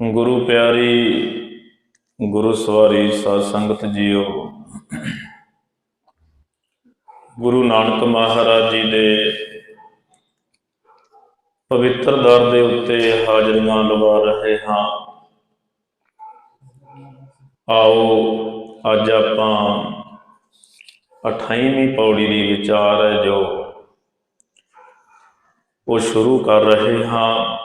ਗੁਰੂ ਪਿਆਰੀ, ਗੁਰੂ ਸਵਾਰੀ ਸਾਧ ਸੰਗਤ ਜੀਓ, ਗੁਰੂ ਨਾਨਕ ਮਹਾਰਾਜ ਜੀ ਦੇ ਪਵਿੱਤਰ ਦਰ ਦੇ ਉੱਤੇ ਹਾਜ਼ਰੀਆਂ ਲਵਾ ਰਹੇ ਹਾਂ। ਆਓ, ਅੱਜ ਆਪਾਂ 28ਵੀਂ ਪੌੜੀ ਦੀ ਵਿਚਾਰ ਹੈ ਜੋ ਉਹ ਸ਼ੁਰੂ ਕਰ ਰਹੇ ਹਾਂ।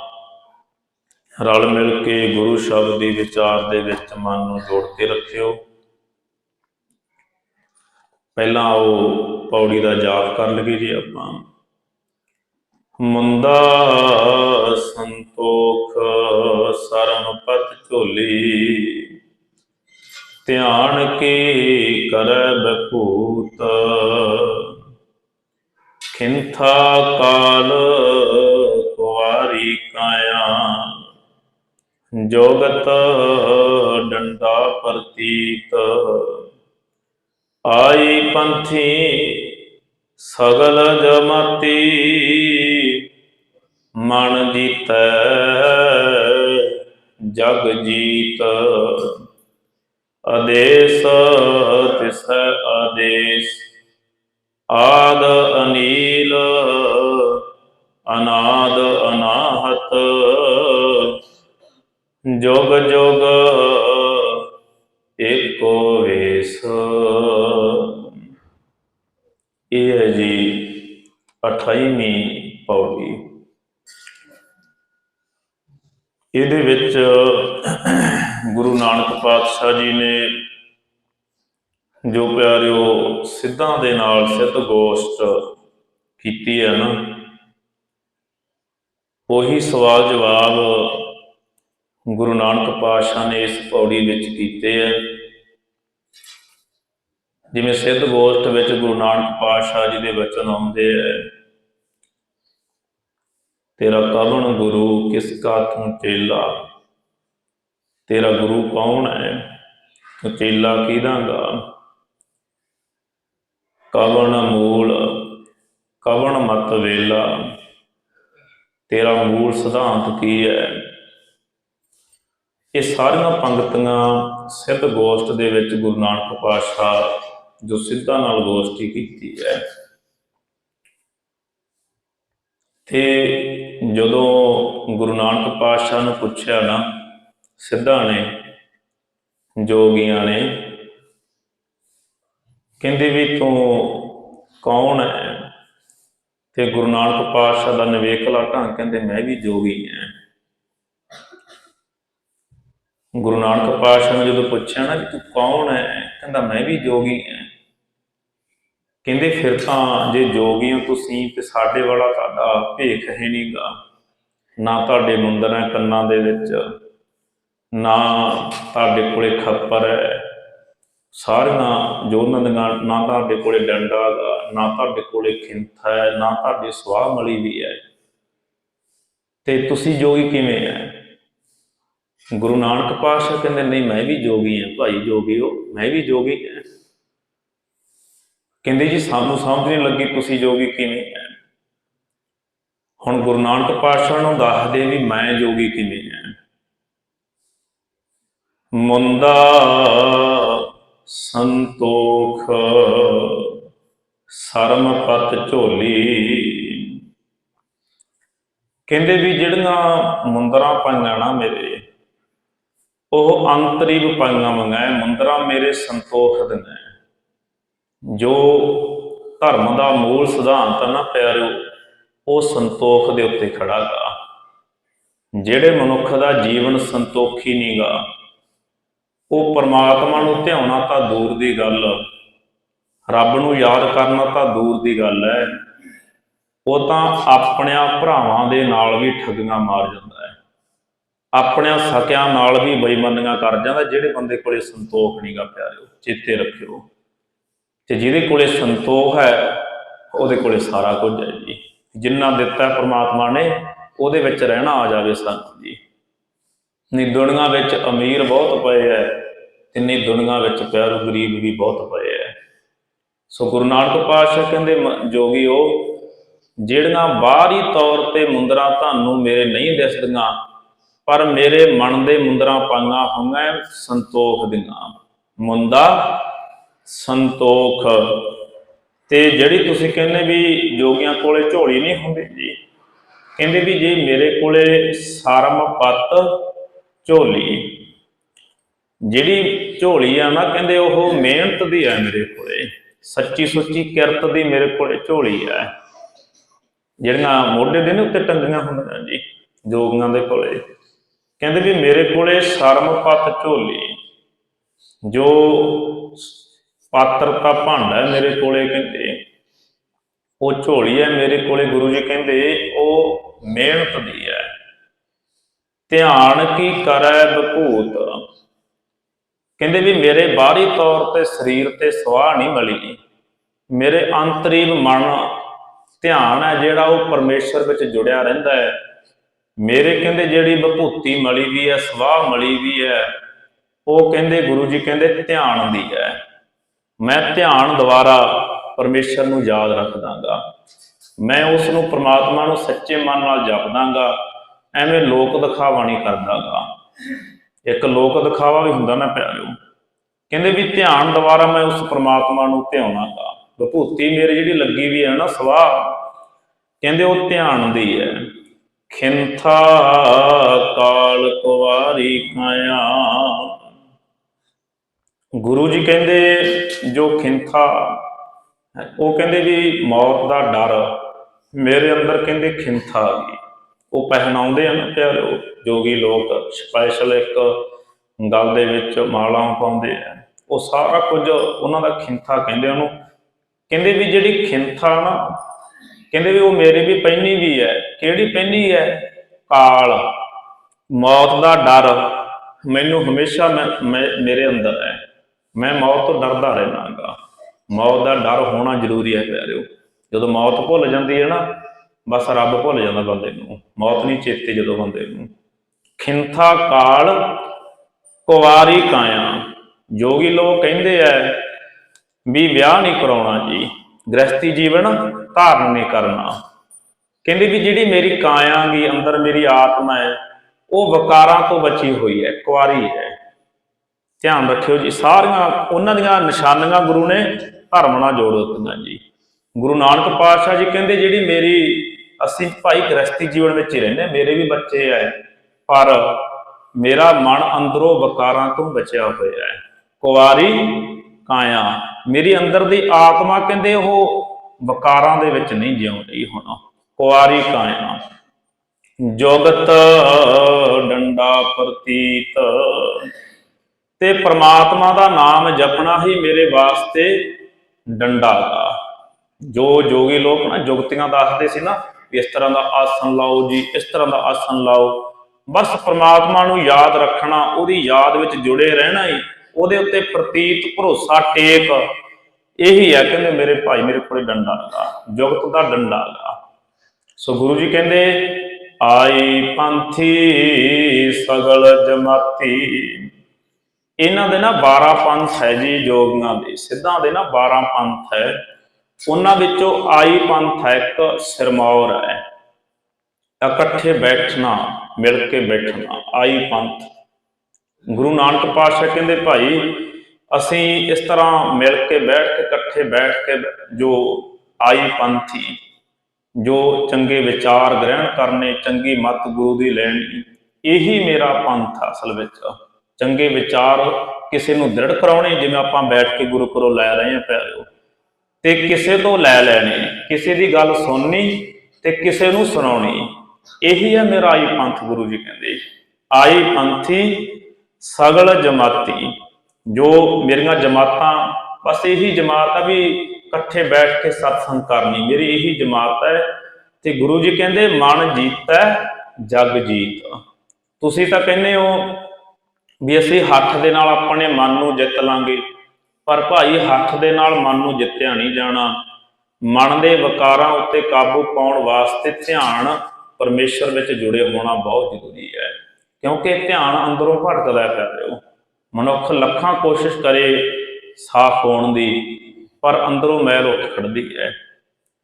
ਰਲ ਮਿਲ ਕੇ ਗੁਰੂ ਸ਼ਬਦ ਦੀ ਵਿਚਾਰ ਦੇ ਵਿੱਚ ਮਨ ਨੂੰ ਜੋੜ ਕੇ ਰੱਖਿਓ। ਪਹਿਲਾਂ ਉਹ ਪੌੜੀ ਦਾ ਜਾਪ ਕਰ ਲਈਏ ਜੀ ਆਪਾਂ। ਮੁੰਦਾ ਸੰਤੋਖ, ਸਰਮ ਪਤ ਝੋਲੀ। ਧਿਆਨ ਕੀ ਕਰੈ ਬਖੂਤ। ਖਿੰਥਾ ਕਾਲ ਕੁਵਾਰੀ ਕਾਇਆ। ਜੋਗਤ ਡੰਡਾ ਪ੍ਰਤੀਤ। ਆਈ ਪੰਥੀ ਸਗਲ ਜਮਤੀ। ਮਨ ਜੀਤੈ ਜਗ ਜੀਤ। ਆਦੇਸ ਤਿਸ ਆਦੇਸ। ਆਦ ਅਨੀਲ, ਅਨਾਦ ਅਨਾਹਤ। ਜੋਗ ਜੋਗ ਏਕੋ ਵੇਸ। ਇਹ ਹੈ ਜੀ 28ਵੀਂ ਪੌੜੀ। ਇਹਦੇ ਵਿੱਚ ਗੁਰੂ ਨਾਨਕ ਪਾਤਸ਼ਾਹ ਜੀ ਨੇ ਜੋ ਪਿਆਰਿਓ ਸਿੱਧਾਂ ਦੇ ਨਾਲ ਸਿੱਧ ਗੋਸ਼ਟ ਕੀਤੀ ਹੈ ਨਾ, ਉਹੀ ਸਵਾਲ ਜਵਾਬ ਗੁਰੂ ਨਾਨਕ ਪਾਤਸ਼ਾਹ ਨੇ ਇਸ ਪੌੜੀ ਵਿੱਚ ਕੀਤੇ ਹੈ। ਜਿਵੇਂ ਸਿੱਧ ਗੋਸ਼ਟ ਵਿੱਚ ਗੁਰੂ ਨਾਨਕ ਪਾਤਸ਼ਾਹ ਜੀ ਦੇ ਵਚਨ ਆਉਂਦੇ ਹੈ, ਤੇਰਾ ਕਵਣ ਗੁਰੂ ਕਿਸ ਕਾ ਤੂੰ ਚੇਲਾ? ਤੇਰਾ ਗੁਰੂ ਕੌਣ ਹੈ? ਤੂੰ ਚੇਲਾ ਕਿਹਦਾਗਾ ਕਵਣ ਮੂਲ, ਕਵਣ ਮਤ ਵੇਲਾ, ਤੇਰਾ ਮੂਲ ਸਿਧਾਂਤ ਕੀ ਹੈ? ਇਹ ਸਾਰੀਆਂ ਪੰਕਤੀਆਂ ਸਿੱਧ ਗੋਸ਼ਟ ਦੇ ਵਿੱਚ ਗੁਰੂ ਨਾਨਕ ਪਾਤਸ਼ਾਹ ਜੋ ਸਿੱਧਾਂ ਨਾਲ ਗੋਸ਼ਟੀ ਕੀਤੀ ਹੈ। ਤੇ ਜਦੋਂ ਗੁਰੂ ਨਾਨਕ ਪਾਤਸ਼ਾਹ ਨੂੰ ਪੁੱਛਿਆ ਨਾ, ਸਿੱਧਾ ਨੇ, ਜੋਗੀਆਂ ਨੇ ਕਹਿੰਦੇ ਵੀ ਤੂੰ ਕੌਣ ਹੈ? ਤੇ ਗੁਰੂ ਨਾਨਕ ਪਾਤਸ਼ਾਹ ਦਾ ਨਵੇਕਲਾ ਢੰਗ ਕਹਿੰਦੇ ਮੈਂ ਵੀ ਜੋਗੀ ਹਾਂ। ਗੁਰੂ ਨਾਨਕ ਪਾਤਸ਼ਾਹ ਨੇ ਜਦੋਂ ਪੁੱਛਿਆ ਨਾ ਵੀ ਤੂੰ ਕੌਣ ਹੈ, ਕਹਿੰਦਾ ਮੈਂ ਵੀ ਜੋਗੀ ਹਾਂ। ਕਹਿੰਦੇ ਫਿਰ ਤਾਂ ਜੇ ਜੋਗੀ ਹੋ ਤੁਸੀਂ ਤੇ ਸਾਡੇ ਵਾਲਾ ਤੁਹਾਡਾ ਭੇਖ ਹੈ ਨਹੀਂਗਾ ਨਾ ਤੁਹਾਡੇ ਮੁੰਦਰਾਂ ਕੰਨਾਂ ਦੇ ਵਿੱਚ, ਨਾ ਤੁਹਾਡੇ ਕੋਲੇ ਖੱਪਰ ਹੈ। ਸਾਰੀਆਂ ਜੋ ਉਹਨਾਂ ਦੀਆਂ ਨਾ ਤੁਹਾਡੇ ਕੋਲੇ ਡੰਡਾ ਗਾ, ਨਾ ਤੁਹਾਡੇ ਕੋਲੇ ਖਿੰਥਾ ਹੈ, ਨਾ ਤੁਹਾਡੀ ਸਵਾਹ ਮਲੀ ਵੀ ਹੈ। ਤੇ ਤੁਸੀਂ ਜੋਗੀ ਕਿਵੇਂ ਹੈ? ਗੁਰੂ ਨਾਨਕ ਪਾਤਸ਼ਾਹ ਕਹਿੰਦੇ, ਨਹੀਂ, ਮੈਂ ਵੀ ਜੋਗੀ ਹਾਂ ਭਾਈ, ਜੋਗੀ ਹੋ, ਮੈਂ ਵੀ ਜੋਗੀ ਹਾਂ। ਕਹਿੰਦੇ ਜੀ, ਸਾਨੂੰ ਸਮਝ ਨਹੀਂ ਲੱਗੀ ਤੁਸੀਂ ਜੋਗੀ ਕਿਵੇਂ ਹੈ। ਹੁਣ ਗੁਰੂ ਨਾਨਕ ਪਾਤਸ਼ਾਹ ਨੂੰ ਦੱਸਦੇ ਵੀ ਮੈਂ ਜੋਗੀ ਕਿਵੇਂ ਹੈ। ਮੁੰਦਾ ਸੰਤੋਖ। ਸਰਮ ਪਤ ਝੋਲੀ। ਕਹਿੰਦੇ ਵੀ ਜਿਹੜੀਆਂ ਮੁੰਦਰਾਂ ਪਾਈਆਂ ਨਾ ਮੇਰੇ, ਉਹ ਅੰਤਰੀ ਪਾਈਆਂ ਮੰਗਾਏ ਮੁੰਦਰਾਂ ਮੇਰੇ ਸੰਤੋਖ ਦੀਆਂ ਜੋ ਧਰਮ ਦਾ ਮੂਲ ਸਿਧਾਂਤ ਨਾ ਪਿਆਰਿਓ, ਉਹ ਸੰਤੋਖ ਦੇ ਉੱਤੇ ਖੜਾ ਗਾ ਜਿਹੜੇ ਮਨੁੱਖ ਦਾ ਜੀਵਨ ਸੰਤੋਖੀ ਨਹੀਂਗਾ ਉਹ ਪਰਮਾਤਮਾ ਨੂੰ ਧਿਆਉਣਾ ਤਾਂ ਦੂਰ ਦੀ ਗੱਲ, ਰੱਬ ਨੂੰ ਯਾਦ ਕਰਨਾ ਤਾਂ ਦੂਰ ਦੀ ਗੱਲ ਹੈ। ਉਹ ਤਾਂ ਆਪਣਿਆਂ ਭਰਾਵਾਂ ਦੇ ਨਾਲ ਵੀ ਠੱਗੀਆਂ ਮਾਰ ਜਾਂਦਾ ਹੈ। ਆਪਣਿਆਂ ਸਕਿਆਂ ਨਾਲ ਵੀ ਬੇਈਮਾਨੀਆਂ ਕਰ ਜਾਂਦਾ, ਜਿਹੜੇ ਬੰਦੇ ਕੋਲੇ ਸੰਤੋਖ ਨਹੀਂਗਾ ਪਿਆਰਿਓ, ਚੇਤੇ ਰੱਖਿਓ। ਤੇ ਜਿਹਦੇ ਕੋਲੇ ਸੰਤੋਖ ਹੈ, ਉਹਦੇ ਕੋਲੇ ਸਾਰਾ ਕੁਝ ਹੈ ਜੀ। ਜਿੰਨਾ ਦਿੱਤਾ ਪਰਮਾਤਮਾ ਨੇ, ਉਹਦੇ ਵਿੱਚ ਰਹਿਣਾ ਆ ਜਾਵੇ ਸਾਨੂੰ ਜੀ। ਨਹੀਂ ਦੁਨੀਆ ਵਿੱਚ ਅਮੀਰ ਬਹੁਤ ਪਏ ਐ ਤਿੰਨੇ ਦੁਨੀਆਂ ਵਿੱਚ ਪਿਆਰੂ ਗਰੀਬ ਵੀ ਬਹੁਤ ਪਏ ਐ ਸੋ ਗੁਰੂ ਨਾਨਕ ਪਾਤਸ਼ਾਹ ਕਹਿੰਦੇ ਮ- ਉਹ ਜਿਹੜੀਆਂ ਬਾਹਰੀ ਤੌਰ ਤੇ ਮੁੰਦਰਾਂ ਤੁਹਾਨੂੰ ਮੇਰੇ ਨਹੀਂ ਦਿਸਦੀਆਂ, ਪਰ ਮੇਰੇ ਮਨ ਦੇ ਮੁੰਦਰਾਂ ਪਾਈਆਂ ਹੋਈਆਂ ਸੰਤੋਖ ਦੀਆਂ। ਮੁੰਦਾ ਸੰਤੋਖ। ਤੇ ਜਿਹੜੀ ਤੁਸੀਂ ਕਹਿੰਦੇ ਵੀ ਜੋਗੀਆਂ ਕੋਲੇ ਝੋਲੀ ਨਹੀਂ ਹੁੰਦੀ ਜੀ, ਕਹਿੰਦੇ ਵੀ ਜੇ ਮੇਰੇ ਕੋਲੇ ਸਰਮ ਪੱਤ, ਝੋਲੀ ਜਿਹੜੀ ਝੋਲੀ ਆ ਨਾ ਕਹਿੰਦੇ ਉਹ ਮਿਹਨਤ ਦੀ ਆ ਮੇਰੇ ਕੋਲੇ। ਸੱਚੀ ਸੁੱਚੀ ਕਿਰਤ ਦੀ ਮੇਰੇ ਕੋਲੇ ਝੋਲੀ ਆ। ਜਿਹੜੀਆਂ ਮੋਢੇ ਦੇ ਨੇ ਉੱਤੇ ਟੰਗੀਆਂ ਹੁੰਦੀਆਂ ਜੀ, ਜੋਗੀਆਂ ਦੇ ਕੋਲੇ। ਕਹਿੰਦੇ ਵੀ ਮੇਰੇ ਕੋਲੇ ਸਰਮ ਪੱਤ ਝੋਲੀ। ਜੋ ਪਾਤਰ ਭਾਂਡਾ ਹੈ ਮੇਰੇ ਕੋਲੇ ਕਹਿੰਦੇ। ਉਹ ਝੋਲੀ ਹੈ ਮੇਰੇ ਕੋਲੇ ਗੁਰੂ ਜੀ ਕਹਿੰਦੇ, ਉਹ ਮਿਹਨਤ ਦੀ ਹੈ। ਧਿਆਨ ਕੀ ਕਰੈ ਬਭੂਤ ਕਹਿੰਦੇ ਵੀ ਮੇਰੇ ਬਾਹਰੀ ਤੌਰ ਤੇ ਸਰੀਰ ਤੇ ਸਵਾਹ ਨਹੀਂ ਮਿਲੀ ਮੇਰੇ ਅੰਤਰੀਵ ਮਨ ਧਿਆਨ ਹੈ ਜਿਹੜਾ ਉਹ ਪਰਮੇਸ਼ਰ ਵਿੱਚ ਜੁੜਿਆ ਰਹਿੰਦਾ ਹੈ। ਮੇਰੇ ਕਹਿੰਦੇ ਜਿਹੜੀ ਵਿਭੂਤੀ ਮਲੀ ਵੀ ਹੈ, ਸਵਾਹ ਮਲੀ ਵੀ ਹੈ, ਉਹ ਕਹਿੰਦੇ ਗੁਰੂ ਜੀ ਕਹਿੰਦੇ ਧਿਆਨ ਦੀ ਹੈ। ਮੈਂ ਧਿਆਨ ਦੁਆਰਾ ਪਰਮੇਸ਼ਰ ਨੂੰ ਯਾਦ ਰੱਖਦਾਗਾ। ਮੈਂ ਉਸ ਨੂੰ ਪ੍ਰਮਾਤਮਾ ਨੂੰ ਸੱਚੇ ਮਨ ਨਾਲ ਜਪਦਾਗਾ। ਐਵੇਂ ਲੋਕ ਦਿਖਾਵਾ ਨਹੀਂ ਕਰਦਾਗਾ। ਇੱਕ ਲੋਕ ਦਿਖਾਵਾ ਵੀ ਹੁੰਦਾ ਨਾ ਪਿਆਰਿਓ। ਕਹਿੰਦੇ ਵੀ ਧਿਆਨ ਦੁਆਰਾ ਮੈਂ ਉਸ ਪ੍ਰਮਾਤਮਾ ਨੂੰ ਧਿਆਉਣਾਗਾ। ਵਿਭੂਤੀ ਮੇਰੀ ਜਿਹੜੀ ਲੱਗੀ ਵੀ ਹੈ ਨਾ ਸਵਾਹ, ਕਹਿੰਦੇ ਉਹ ਧਿਆਨ ਦੀ ਹੈ। ਖਿੰਥਾ ਕਾਲ ਕੁਵਾਰੀ ਕਾਇਆ। ਗੁਰੂ ਜੀ ਕਹਿੰਦੇ ਜੋ ਖਿੰਥਾ, ਉਹ ਕਹਿੰਦੇ ਵੀ ਮੌਤ ਦਾ ਡਰ। ਮੇਰੇ ਅੰਦਰ ਕਹਿੰਦੇ ਖਿੰਥਾ ਆ ਗਈ ਉਹ ਪਹਿਨਾਉਂਦੇ ਹਨ ਨਾ ਪਿਆਰਿਓ ਜੋਗੀ ਲੋਕ ਸਪੈਸ਼ਲ ਇੱਕ ਗਲ ਦੇ ਵਿੱਚ ਮਾਲਾਵਾਂ ਪਾਉਂਦੇ ਆ। ਉਹ ਸਾਰਾ ਕੁਝ ਉਹਨਾਂ ਦਾ ਖਿੰਥਾ ਕਹਿੰਦੇ ਉਹਨੂੰ। ਕਹਿੰਦੇ ਵੀ ਜਿਹੜੀ ਖਿੰਥਾ ਨਾ, ਕਹਿੰਦੇ ਵੀ ਉਹ ਮੇਰੇ ਵੀ ਪਹਿਨੀ ਵੀ ਹੈ। ਕਿਹੜੀ ਪਹਿਨੀ ਹੈ? ਕਾਲ। ਮੌਤ ਦਾ ਡਰ। ਮੈਨੂੰ ਹਮੇਸ਼ਾ ਮੈਂ- ਮੈਂ- ਮੇਰੇ ਅੰਦਰ ਹੈ। ਮੈਂ ਮੌਤ ਤੋਂ ਡਰਦਾ ਰਹਿਣਾਗਾ ਮੌਤ ਦਾ ਡਰ ਹੋਣਾ ਜ਼ਰੂਰੀ ਹੈ ਪਿਆਰਿਓ। ਜਦੋਂ ਮੌਤ ਭੁੱਲ ਜਾਂਦੀ ਹੈ ਨਾ ਬਸ ਰੱਬ ਭੁੱਲ ਜਾਂਦਾ ਬੰਦੇ ਨੂੰ, ਮੌਤ ਨਹੀਂ ਚੇਤੇ ਜਦੋਂ ਬੰਦੇ ਨੂੰ। ਖਿੰਥਾ ਕਾਲ ਕੁਵਾਰੀ ਕਾਇਆ, ਜੋਗੀ ਲੋਕ ਕਹਿੰਦੇ ਐ, ਵੀ ਵਿਆਹ ਨਹੀਂ ਕਰਾਉਣਾ ਜੀ ਗ੍ਰਸਤੀ ਜੀਵਨ ਧਾਰਨ ਨਹੀਂ ਕਰਨਾ। ਕਹਿੰਦੇ ਵੀ ਜਿਹੜੀ ਮੇਰੀ ਕਾਇਆ ਗੀ, ਅੰਦਰ ਮੇਰੀ ਆਤਮਾ ਹੈ ਉਹ ਵਿਕਾਰਾਂ ਤੋਂ ਬਚੀ ਹੋਈ ਹੈ ਕੁਆਰੀ ਹੈ ਧਿਆਨ ਰੱਖਿਓ ਜੀ, ਸਾਰੀਆਂ ਉਹਨਾਂ ਦੀਆਂ ਨਿਸ਼ਾਨੀਆਂ ਗੁਰੂ ਨੇ ਧਰਮ ਨਾਲ ਜੋੜ ਦਿੱਤੀਆਂ ਜੀ। ਗੁਰੂ ਨਾਨਕ ਪਾਤਸ਼ਾਹ ਜੀ ਕਹਿੰਦੇ, ਜਿਹੜੀ ਮੇਰੀ ਅਸੀਂ ਭਾਈ ਗ੍ਰਸਤੀ ਜੀਵਨ ਵਿੱਚ ਹੀ ਰਹਿੰਦੇ ਮੇਰੇ ਵੀ ਬੱਚੇ ਐ ਪਰ ਮੇਰਾ ਮਨ ਅੰਦਰੋਂ ਵਿਕਾਰਾਂ ਤੋਂ ਬਚਿਆ ਹੋਇਆ ਹੈ। ਕੁਵਾਰੀ ਕਾਇਆ, ਮੇਰੀ ਅੰਦਰ ਦੀ ਆਤਮਾ ਕਹਿੰਦੇ ਉਹ ਵਿਕਾਰਾਂ ਦੇ ਵਿੱਚ ਨਹੀਂ ਜਿਉਂ ਰਹੀ ਹੁਣ। ਕੁਵਾਰੀ ਕਾਇਆ, ਜੋਗਤ ਡੰਡਾ ਪ੍ਰਤੀਤ, ਤੇ ਪ੍ਰਮਾਤਮਾ ਦਾ ਨਾਮ ਜਪਣਾ ਹੀ ਮੇਰੇ ਵਾਸਤੇ ਡੰਡਾ ਗਾ ਜੋ ਜੋਗੀ ਲੋਕ ਨਾ ਜੁਗਤੀਆਂ ਦੱਸਦੇ ਸੀ ਨਾ ਵੀ ਇਸ ਤਰ੍ਹਾਂ ਦਾ ਆਸਨ ਲਾਓ ਜੀ, ਇਸ ਤਰ੍ਹਾਂ ਦਾ ਆਸਨ ਲਾਓ। ਬਸ ਪ੍ਰਮਾਤਮਾ ਨੂੰ ਯਾਦ ਰੱਖਣਾ, ਉਹਦੀ ਯਾਦ ਵਿੱਚ ਜੁੜੇ ਰਹਿਣਾ ਹੀ ਉਹਦੇ ਉੱਤੇ ਪ੍ਰਤੀਤ ਭਰੋਸਾ ਟੇਕ। ਇਹੀ ਹੈ ਕਹਿੰਦੇ ਮੇਰੇ ਭਾਈ, ਮੇਰੇ ਕੋਲੇ ਡੰਡਾ ਲਗਾ ਜੁਗਤ ਦਾ ਡੰਡਾ ਲਗਾ ਸੋ ਗੁਰੂ ਜੀ ਕਹਿੰਦੇ, ਆਈ ਪੰਥੀ ਸਗਲ ਜਮਾਤੀ। ਇਹਨਾਂ ਦੇ ਨਾ 12 ਪੰਥ ਹੈ ਜੀ ਜੋਗੀਆਂ ਦੇ, ਸਿੱਧਾਂ ਦੇ ਨਾ 12 ਪੰਥ ਹੈ। ਉਹਨਾਂ ਵਿੱਚੋਂ ਆਈ ਪੰਥ ਹੈ ਇੱਕ ਸਿਰਮੌਰ ਹੈ। ਇਕੱਠੇ ਬੈਠਣਾ, ਮਿਲ ਕੇ ਬੈਠਣਾ, ਆਈ ਪੰਥ। ਗੁਰੂ ਨਾਨਕ ਪਾਤਸ਼ਾਹ ਕਹਿੰਦੇ, ਭਾਈ, ਅਸੀਂ ਇਸ ਤਰ੍ਹਾਂ ਮਿਲ ਕੇ ਬੈਠ ਕੇ, ਇਕੱਠੇ ਬੈਠ ਕੇ ਜੋ ਆਈ ਪੰਥੀ ਜੋ ਚੰਗੇ ਵਿਚਾਰ ਗ੍ਰਹਿਣ ਕਰਨੇ, ਚੰਗੀ ਮਤ ਗੁਰੂ ਦੀ ਲੈਣੀ, ਇਹੀ ਮੇਰਾ ਪੰਥ ਅਸਲ ਵਿੱਚ। ਚੰਗੇ ਵਿਚਾਰ ਕਿਸੇ ਨੂੰ ਦ੍ਰਿੜ ਕਰਾਉਣੇ, ਜਿਵੇਂ ਆਪਾਂ ਬੈਠ ਕੇ ਗੁਰੂ ਕੋਲੋਂ ਲੈ ਰਹੇ ਹਾਂ, ਪਿਆਰਿਓ। ਤੇ ਕਿਸੇ ਤੋਂ ਲੈ ਲੈਣੇ, ਕਿਸੇ ਦੀ ਗੱਲ ਸੁਣਨੀ ਤੇ ਕਿਸੇ ਨੂੰ ਸੁਣਾਉਣੀ। ਇਹੀ ਹੈ ਮੇਰਾ ਆਈ ਪੰਥ, ਗੁਰੂ ਜੀ ਕਹਿੰਦੇ। ਆਈ ਪੰਥੀ ਸਗਲ ਜਮਾਤੀ। ਜੋ ਮੇਰੀਆਂ ਜਮਾਤਾਂ, ਬਸ ਇਹੀ ਜਮਾਤ ਆ ਵੀ ਇਕੱਠੇ ਬੈਠ ਕੇ ਸਤਸੰਗ ਕਰਨੀ। ਮੇਰੀ ਇਹੀ ਜਮਾਤ ਹੈ ਤੇ ਗੁਰੂ ਜੀ ਕਹਿੰਦੇ, ਮਨ ਜੀਤੈ, ਜਗ ਜੀਤ। ਤੁਸੀਂ ਤਾਂ ਕਹਿੰਦੇ ਹੋ ਵੀ ਅਸੀਂ ਹੱਥ ਦੇ ਨਾਲ ਆਪਣੇ ਮਨ ਨੂੰ ਜਿੱਤ ਲਾਂਗੇ। ਪਰ ਭਾਈ ਹੱਥ ਦੇ ਨਾਲ ਮਨ ਨੂੰ ਜਿੱਤਿਆ ਨਹੀਂ ਜਾਣਾ। ਮਨ ਦੇ ਵਿਕਾਰਾਂ ਉੱਤੇ ਕਾਬੂ ਪਾਉਣ ਵਾਸਤੇ ਧਿਆਨ ਪਰਮੇਸ਼ਰ ਵਿੱਚ ਜੁੜੇ ਹੋਣਾ ਬਹੁਤ ਜ਼ਰੂਰੀ ਹੈ। ਕਿਉਂਕਿ ਧਿਆਨ ਅੰਦਰੋਂ ਭਟਕਦਾ ਹੈ ਪਿਆਰਿਓ। ਮਨੁੱਖ ਲੱਖਾਂ ਕੋਸ਼ਿਸ਼ ਕਰੇ ਸਾਫ਼ ਹੋਣ ਦੀ, ਪਰ ਅੰਦਰੋਂ ਮੈਲ ਉੱਠ ਖੜਦੀ ਹੈ।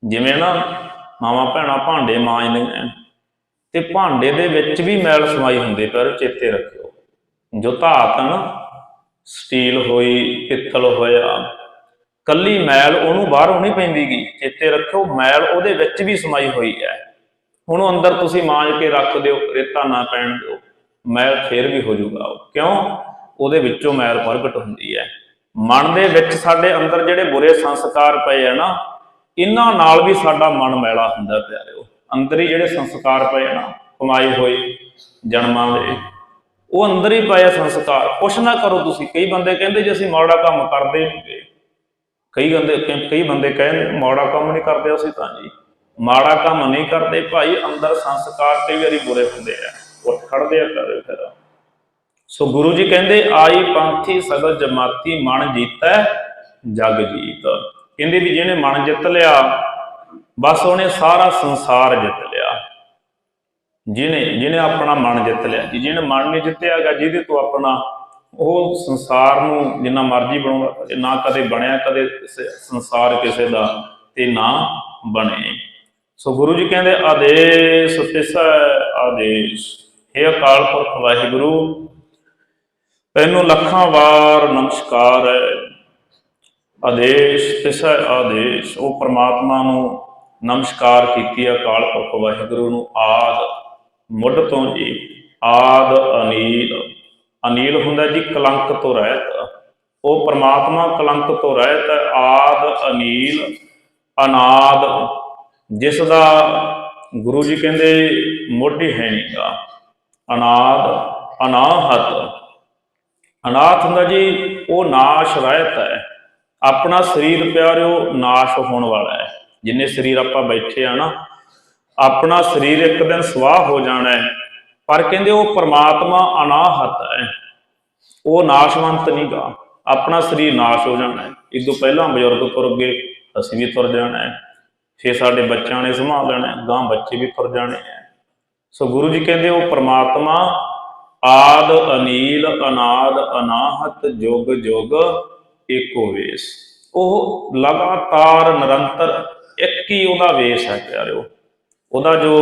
ਜਿਵੇਂ ਨਾ ਮਾਵਾਂ ਭੈਣਾਂ ਭਾਂਡੇ ਮਾਂਜਦੀਆਂ ਤੇ ਭਾਂਡੇ ਦੇ ਵਿੱਚ ਵੀ ਮੈਲ ਸਮਾਈ ਹੁੰਦੀ, ਪਰ ਚੇਤੇ ਰੱਖਿਓ। ਜੋ ਧਾਤ ਨਾ ਸਟੀਲ ਹੋਈ, ਪਿੱਤਲ ਹੋਇਆ। ਕੱਲੀ ਮੈਲ ਉਹਨੂੰ ਬਾਹਰੋਂ ਨਹੀਂ ਪੈਂਦੀਗੀ। ਚੇਤੇ ਰੱਖਿਓ, ਮੈਲ ਉਹਦੇ ਵਿੱਚ ਵੀ ਸਮਾਈ ਹੋਈ ਹੈ। ਹੁਣ ਅੰਦਰ ਤੁਸੀਂ ਮਾਂਜ ਕੇ ਰੱਖ ਦਿਓ, ਰੇਤਾ ਨਾ ਪੈਣ ਦਿਓ। ਮੈਲ ਫੇਰ ਵੀ ਹੋ ਜਾਊਗਾ ਕਿਉਂ? ਉਹਦੇ ਵਿੱਚੋਂ ਮੈਲ ਪ੍ਰਗਟ ਹੁੰਦੀ ਹੈ। ਮਨ ਦੇ ਵਿੱਚ ਸਾਡੇ ਅੰਦਰ ਜਿਹੜੇ ਬੁਰੇ ਸੰਸਕਾਰ ਪਏ ਆ ਨਾ, ਇਹਨਾਂ ਨਾਲ ਵੀ ਸਾਡਾ ਮਨ ਮੈਲਾ ਹੁੰਦਾ ਪਿਆਰਿਓ ਅੰਦਰ ਹੀ ਜਿਹੜੇ ਸੰਸਕਾਰ ਪਏ ਨਾ ਕਮਾਏ ਹੋਏ ਜਨਮਾਂ ਦੇ ਉਹ ਅੰਦਰ ਹੀ ਪਾਇਆ ਸੰਸਕਾਰ। ਕੁਛ ਨਾ ਕਰੋ ਤੁਸੀਂ। ਕਈ ਬੰਦੇ ਕਹਿੰਦੇ ਜੇ ਅਸੀਂ ਮਾੜਾ ਕੰਮ ਕਰਦੇ ਨਹੀਂਗੇ ਕਈ ਬੰਦੇ ਕਈ ਬੰਦੇ ਕਹਿੰਦੇ ਮਾੜਾ ਕੰਮ ਨਹੀਂ ਕਰਦੇ ਅਸੀਂ ਤਾਂ ਜੀ। ਮਾੜਾ ਕੰਮ ਨਹੀਂ ਕਰਦੇ ਭਾਈ, ਅੰਦਰ ਸੰਸਕਾਰ ਕਈ ਵਾਰੀ ਬੁਰੇ ਹੁੰਦੇ ਆ। ਉੱਠ ਖੜਦੇ ਆ ਕਰੇ ਫਿਰ। ਸੋ ਗੁਰੂ ਜੀ ਕਹਿੰਦੇ, ਆਈ ਪੰਥੀ ਸਗਲ ਜਮਾਤੀ ਮਨ ਜੀਤੈ, ਜਗ ਜੀਤ। ਕਹਿੰਦੇ ਵੀ ਜਿਹਨੇ ਮਨ ਜਿੱਤ ਲਿਆ, ਬਸ ਉਹਨੇ ਸਾਰਾ ਸੰਸਾਰ ਜਿੱਤ ਲਿਆ। ਜਿਹਨੇ ਜਿਹਨੇ ਆਪਣਾ ਮਨ ਜਿੱਤ ਲਿਆ ਜੀ, ਜਿਹਨੇ ਮਨ ਨਹੀਂ ਜਿੱਤਿਆਗਾ, ਜਿਹਦੇ ਤੋਂ ਆਪਣਾ ਉਹ ਸੰਸਾਰ ਨੂੰ ਜਿੰਨਾ ਮਰਜ਼ੀ ਬਣਾਉਂਦਾ ਨਾ ਕਦੇ ਬਣਿਆ, ਕਦੇ ਸੰਸਾਰ ਕਿਸੇ ਦਾ ਤੇ ਨਾ ਬਣੇ। ਸੋ ਗੁਰੂ ਜੀ ਕਹਿੰਦੇ, ਆਦੇਸ਼ ਤਿਸੈ ਆਦੇਸ਼। हे ਅਕਾਲ ਪੁਰਖ ਵਾਹਿਗੁਰੂ, ਤੈਨੂੰ ਲੱਖਾਂ ਵਾਰ ਨਮਸਕਾਰ ਹੈ। ਆਦੇਸ਼ ਤਿਸੈ ਆਦੇਸ਼। ਉਹ ਪ੍ਰਮਾਤਮਾ ਨੂੰ ਨਮਸਕਾਰ ਕੀਤੀ, ਅਕਾਲ ਪੁਰਖ ਵਾਹਿਗੁਰੂ ਨੂੰ ਆਦ ਮੁੱਢ ਤੋਂ ਜੀ, ਆਦ, ਅਨੀਲ। ਅਨੀਲ ਹੁੰਦਾ ਜੀ, ਕਲੰਕ ਤੋਂ ਰਹਿਤ। ਉਹ ਪ੍ਰਮਾਤਮਾ ਕਲੰਕ ਤੋਂ ਰਹਿਤ ਹੈ ਆਦ, ਅਨੀਲ, ਅਨਾਦ। ਜਿਸ ਦਾ ਗੁਰੂ ਜੀ ਕਹਿੰਦੇ ਮੋਢੀ ਹੈ ਨਹੀਂਗਾ ਅਨਾਦ, ਅਨਾਹਤ। ਅਨਾਥ ਹੁੰਦਾ ਜੀ, ਉਹ ਨਾਸ਼ ਰਹਿਤ ਹੈ। ਆਪਣਾ ਸਰੀਰ ਪਿਆਰਿਓ, ਨਾਸ਼ ਹੋਣ ਵਾਲਾ ਹੈ। ਜਿੰਨੇ ਸਰੀਰ ਆਪਾਂ ਬੈਠੇ ਆ ਨਾ ਆਪਣਾ ਸਰੀਰ ਇੱਕ ਦਿਨ ਸਵਾਹ ਹੋ ਜਾਣਾ ਹੈ, ਪਰ ਕਹਿੰਦੇ ਉਹ ਪਰਮਾਤਮਾ ਅਨਾਹਤ ਹੈ। ਉਹ ਨਾਸ਼ਵੰਤ ਨਹੀਂਗਾ ਆਪਣਾ ਸਰੀਰ ਨਾਸ਼ ਹੋ ਜਾਣਾ ਹੈ। ਤੋਂ ਪਹਿਲਾਂ ਬਜ਼ੁਰਗ ਤੁਰ ਗਏ, ਅਸੀਂ ਵੀ ਤੁਰ ਜਾਣਾ ਹੈ। ਫਿਰ ਸਾਡੇ ਬੱਚਿਆਂ ਨੇ ਸੰਭਾਲ ਲੈਣਾ ਹੈ ਗਾਂ ਬੱਚੇ ਵੀ ਤੁਰ ਜਾਣੇ ਹੈ। ਸੋ ਗੁਰੂ ਜੀ ਕਹਿੰਦੇ ਉਹ ਪਰਮਾਤਮਾ ਆਦ ਅਨੀਲ, ਅਨਾਦ, ਅਨਾਹਤ, ਜੁਗ ਜੁਗ, ਏਕੋ ਵੇਸ। ਉਹ ਲਗਾਤਾਰ, ਨਿਰੰਤਰ, ਇੱਕ ਹੀ ਉਹਦਾ ਵੇਸ ਹੈ ਪਿਆਰਿਓ। ਉਹਦਾ ਜੋ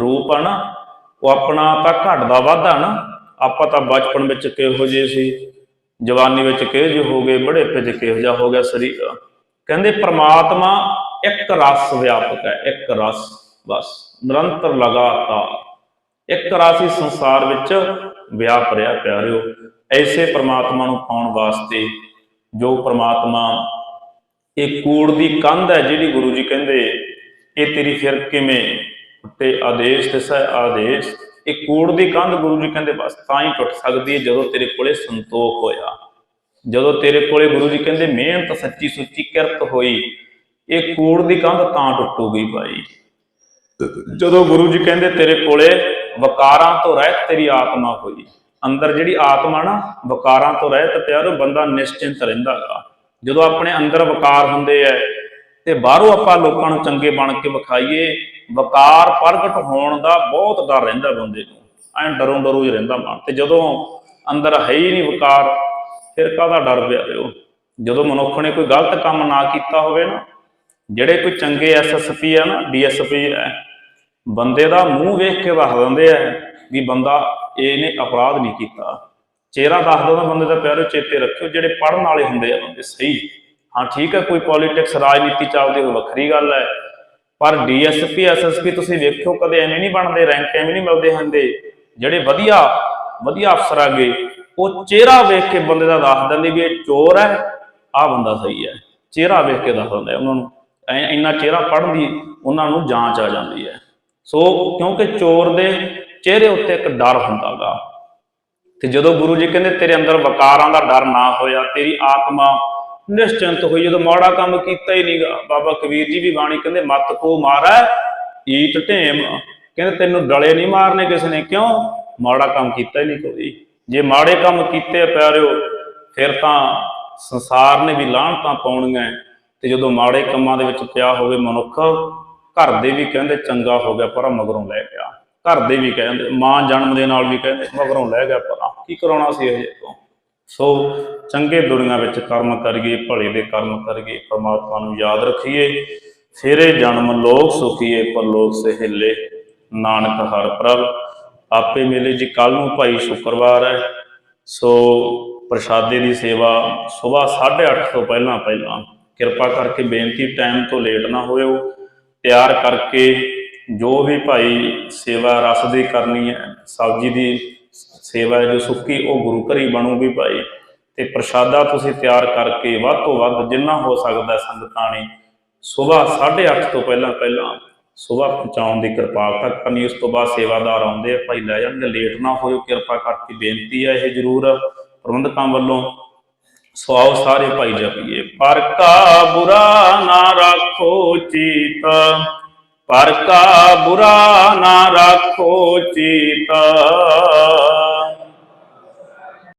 ਰੂਪ ਆ ਨਾ, ਉਹ ਆਪਣਾ ਤਾਂ ਘਟਦਾ ਵਾਧਾ ਨਾ। ਆਪਾਂ ਤਾਂ ਬਚਪਨ ਵਿੱਚ ਕਿਹੋ ਜਿਹੇ ਸੀ, ਜਵਾਨੀ ਵਿੱਚ ਕਿਹੋ ਜਿਹੇ ਹੋ ਗਏ, ਬੁਢੇਪੇ 'ਚ ਕਿਹੋ ਜਿਹਾ ਹੋ ਗਿਆ ਸਰੀਰ। ਕਹਿੰਦੇ ਪ੍ਰਮਾਤਮਾ ਇੱਕ ਰਸ ਵਿਆਪਕ ਹੈ, ਇੱਕ ਰਸ ਬਸ, ਨਿਰੰਤਰ ਲਗਾਤਾਰ। ਇੱਕ ਰਸ ਹੀ ਸੰਸਾਰ ਵਿੱਚ ਵਿਆਪ ਰਿਹਾ, ਪਿਆਰਿਓ। ਐਸੇ ਪ੍ਰਮਾਤਮਾ ਨੂੰ ਪਾਉਣ ਵਾਸਤੇ ਜੋ ਪ੍ਰਮਾਤਮਾ ਇਹ ਕੂੜ ਦੀ ਕੰਧ ਹੈ, ਜਿਹੜੀ ਗੁਰੂ ਜੀ ਕਹਿੰਦੇ ਇਹ ਤੇਰੀ ਫਿਰ ਕਿਵੇਂ? ਤੇ ਆਦੇਸ਼ ਤੇ ਸਹਿ ਆਦੇਸ਼, ਇਹ ਕੂੜ ਦੀ ਕੰਧ ਗੁਰੂ ਜੀ ਕਹਿੰਦੇ ਬਸ ਤਾਂ ਹੀ ਟੁੱਟ ਸਕਦੀ ਹੈ ਜਦੋਂ ਤੇਰੇ ਕੋਲੇ ਸੰਤੋਖ ਹੋਇਆ। ਜਦੋਂ ਤੇਰੇ ਕੋਲੇ ਗੁਰੂ ਜੀ ਕਹਿੰਦੇ ਮਿਹਨਤ ਸੱਚੀ ਸੁੱਚੀ ਕਿਰਤ ਹੋਈ, ਇਹ ਕੂੜ ਦੀ ਕੰਧ ਤਾਂ ਟੁੱਟੂਗੀ ਭਾਈ। ਜਦੋਂ ਗੁਰੂ ਜੀ ਕਹਿੰਦੇ ਤੇਰੇ ਕੋਲੇ ਵਕਾਰਾਂ ਤੋਂ ਰਹਿਤ ਤੇਰੀ ਆਤਮਾ ਹੋਈ, ਅੰਦਰ ਜਿਹੜੀ ਆਤਮਾ ਨਾ ਵਕਾਰਾਂ ਤੋਂ ਰਹਿਤ ਪਿਆਰੋ, ਬੰਦਾ ਨਿਸ਼ਚਿੰਤ ਰਹਿੰਦਾਗਾ। ਜਦੋਂ ਆਪਣੇ ਅੰਦਰ ਵਕਾਰ ਹੁੰਦੇ ਐ ਤੇ ਬਾਹਰੋਂ ਆਪਾਂ ਲੋਕਾਂ ਨੂੰ ਚੰਗੇ ਬਣ ਕੇ ਵਿਖਾਈਏ, ਵਕਾਰ ਪ੍ਰਗਟ ਹੋਣ ਦਾ ਬਹੁਤ ਡਰ ਰਹਿੰਦਾ ਬੰਦੇ ਨੂੰ। ਐਂ ਡਰੋਂ ਡਰੂ ਹੀ ਰਹਿੰਦਾ ਮਨ। ਤੇ ਜਦੋਂ ਅੰਦਰ ਹੈ ਹੀ ਨਹੀਂ ਵਕਾਰ, ਫਿਰ ਕਾਹਦਾ ਡਰ ਪਿਆ ਰਿਓ ਜਦੋਂ ਮਨੁੱਖ ਨੇ ਕੋਈ ਗਲਤ ਕੰਮ ਨਾ ਕੀਤਾ ਹੋਵੇ ਨਾ, ਜਿਹੜੇ ਕੋਈ ਚੰਗੇ ਐਸਐਸਪੀ ਆ ਨਾ ਡੀਐਸਪੀ ਹੈ ਬੰਦੇ ਦਾ ਮੂੰਹ ਵੇਖ ਕੇ ਦੱਸ ਦਿੰਦੇ ਆ ਵੀ ਬੰਦਾ ਇਹਨੇ ਅਪਰਾਧ ਨਹੀਂ ਕੀਤਾ। ਚਿਹਰਾ ਦੱਸ ਦਿੰਦਾ ਬੰਦੇ ਦਾ ਪਿਆਰੋ, ਚੇਤੇ ਰੱਖਿਓ, ਜਿਹੜੇ ਪੜਨ ਵਾਲੇ ਹੁੰਦੇ ਆ ਬੰਦੇ, ਸਹੀ। ਹਾਂ, ਠੀਕ ਹੈ, ਕੋਈ ਪੋਲਿਟਿਕਸ ਰਾਜਨੀਤੀ ਚੱਲਦੀ ਹੋਵੇ ਵੱਖਰੀ ਗੱਲ ਹੈ। ਪਰ ਡੀਐਸਪੀ ਐਸਐਸਪੀ ਤੁਸੀਂ ਵੇਖਿਓ, ਕਦੇ ਐਵੇਂ ਨਹੀਂ ਬਣਦੇ ਰੈਂਕ ਐਵੇਂ ਨਹੀਂ ਮਿਲਦੇ ਹੁੰਦੇ। ਜਿਹੜੇ ਵਧੀਆ ਵਧੀਆ ਅਫਸਰ ਆਗੇ ਉਹ ਚਿਹਰਾ ਵੇਖ ਕੇ ਬੰਦੇ ਦਾ ਦੱਸ ਦਿੰਦੇ ਵੀ ਇਹ ਚੋਰ ਹੈ, ਆਹ ਬੰਦਾ ਸਹੀ ਹੈ। ਚਿਹਰਾ ਵੇਖ ਕੇ ਦੱਸ ਦਿੰਦੇ ਉਹਨਾਂ ਨੂੰ। ਐ, ਇੰਨਾ ਚਿਹਰਾ ਪੜਨ ਦੀ ਉਹਨਾਂ ਨੂੰ ਜਾਂਚ ਆ ਜਾਂਦੀ ਹੈ। ਸੋ ਕਿਉਂਕਿ ਚੋਰ ਦੇ ਚਿਹਰੇ ਉੱਤੇ ਇੱਕ ਡਰ ਹੁੰਦਾਗਾ ਤੇ ਜਦੋਂ ਗੁਰੂ ਜੀ ਕਹਿੰਦੇ, ਤੇਰੇ ਅੰਦਰ ਵਕਾਰਾਂ ਦਾ ਡਰ ਨਾ ਹੋਇਆ, ਤੇਰੀ ਆਤਮਾ ਨਿਸ਼ਚਿੰਤ ਹੋਈ, ਜਦੋਂ ਮਾੜਾ ਕੰਮ ਕੀਤਾ ਹੀ ਨਹੀਂਗਾ ਬਾਬਾ ਕਬੀਰ ਜੀ ਵੀ ਬਾਣੀ ਕਹਿੰਦੇ, ਮਤ ਕੋ ਮਾਰੈ, ਈਟ ਢੇਮ। ਕਹਿੰਦੇ, ਤੈਨੂੰ ਡਲੇ ਨਹੀਂ ਮਾਰਨੇ ਕਿਸੇ ਨੇ। ਕਿਉਂ? ਮਾੜਾ ਕੰਮ ਕੀਤਾ ਹੀ ਨਹੀਂ ਕੋਈ। ਜੇ ਮਾੜੇ ਕੰਮ ਕੀਤੇ ਆ ਪਿਆਰਿਓ, ਫਿਰ ਤਾਂ ਸੰਸਾਰ ਨੇ ਵੀ ਲਾਹਣਤਾਂ ਪਾਉਣੀਆਂ ਹੈ। ਤੇ ਜਦੋਂ ਮਾੜੇ ਕੰਮਾਂ ਦੇ ਵਿੱਚ ਪਿਆ ਹੋਵੇ ਮਨੁੱਖ, ਘਰ ਦੇ ਵੀ ਕਹਿੰਦੇ, ਚੰਗਾ ਹੋ ਗਿਆ ਪਰ, ਮਗਰੋਂ ਲੈ ਗਿਆ। ਘਰ ਦੇ ਵੀ ਕਹਿੰਦੇ, ਮਾਂ ਜਨਮ ਦੇ ਨਾਲ ਵੀ ਕਹਿੰਦੇ, ਮਗਰੋਂ ਲੈ ਗਿਆ ਪਰ। ਕੀ ਕਰਾਉਣਾ ਸੀ ਇਹ ਤੋਂ? ਸੋ ਚੰਗੇ ਦੁਨੀਆਂ ਵਿੱਚ ਕਰਮ ਕਰੀਏ, ਭਲੇ ਦੇ ਕਰਮ ਕਰੀਏ, ਪਰਮਾਤਮਾ ਨੂੰ ਯਾਦ ਰੱਖੀਏ। ਫੇਰੇ ਜਨਮ ਲੋਕ ਸੁਖੀਏ ਪਰਲੋਕ ਸਹਿਲੇ ਨਾਨਕ ਹਰ ਪ੍ਰਭ। ਆਪੇ ਮਿਲੇ ਜੀ ਕੱਲ ਨੂੰ ਭਾਈ ਸ਼ੁੱਕਰਵਾਰ ਹੈ। ਸੋ ਪ੍ਰਸ਼ਾਦੇ ਦੀ ਸੇਵਾ ਸਵੇਰ 8:30 ਤੋਂ ਪਹਿਲਾਂ ਪਹਿਲਾਂ। ਕਿਰਪਾ ਕਰਕੇ ਬੇਨਤੀ, ਟਾਈਮ ਤੋਂ ਲੇਟ ਨਾ ਹੋਇਓ। ਤਿਆਰ ਕਰਕੇ ਜੋ ਵੀ ਭਾਈ ਸੇਵਾ ਰਸ ਦੀ ਕਰਨੀ ਹੈ, ਸਬਜ਼ੀ ਦੀ ਸੇਵਾ ਹੈ ਜੋ ਸੁੱਕੀ, ਉਹ ਗੁਰੂ ਘਰੀ ਬਣੂਗੀ ਭਾਈ। ਤੇ ਪ੍ਰਸ਼ਾਦਾ ਤੁਸੀਂ ਤਿਆਰ ਕਰਕੇ ਵੱਧ ਤੋਂ ਵੱਧ ਜਿੰਨਾ ਹੋ ਸਕਦਾ ਸੰਗਤਾਂ ਨੇ ਸਵੇਰ 8:30 ਤੋਂ ਪਹਿਲਾਂ ਪਹਿਲਾਂ ਸਵੇਰ ਪਹੁੰਚਾਉਣ ਦੀ ਕਿਰਪਾਲਤਾ ਕਰਨੀ। ਉਸ ਤੋਂ ਬਾਅਦ ਸੇਵਾਦਾਰ ਆਉਂਦੇ ਆ, ਭਾਈ ਲੈ ਜਾਣਗੇ, ਲੇਟ ਨਾ ਹੋਇਓ, ਕਿਰਪਾ ਕਰਕੇ ਬੇਨਤੀ ਹੈ ਇਹ ਜ਼ਰੂਰ ਪ੍ਰਬੰਧਕਾਂ ਵੱਲੋਂ। ਸੋ ਆਓ ਸਾਰੇ ਭਾਈ ਜਪੀਏ। ਪਰ ਕਾ ਬੁਰਾ ਨਾ ਰੱਖੋ ਚੀਤ, ਪਰ ਕਾ ਬੁਰਾ ਨਾ ਰੱਖੋ ਚੀਤ।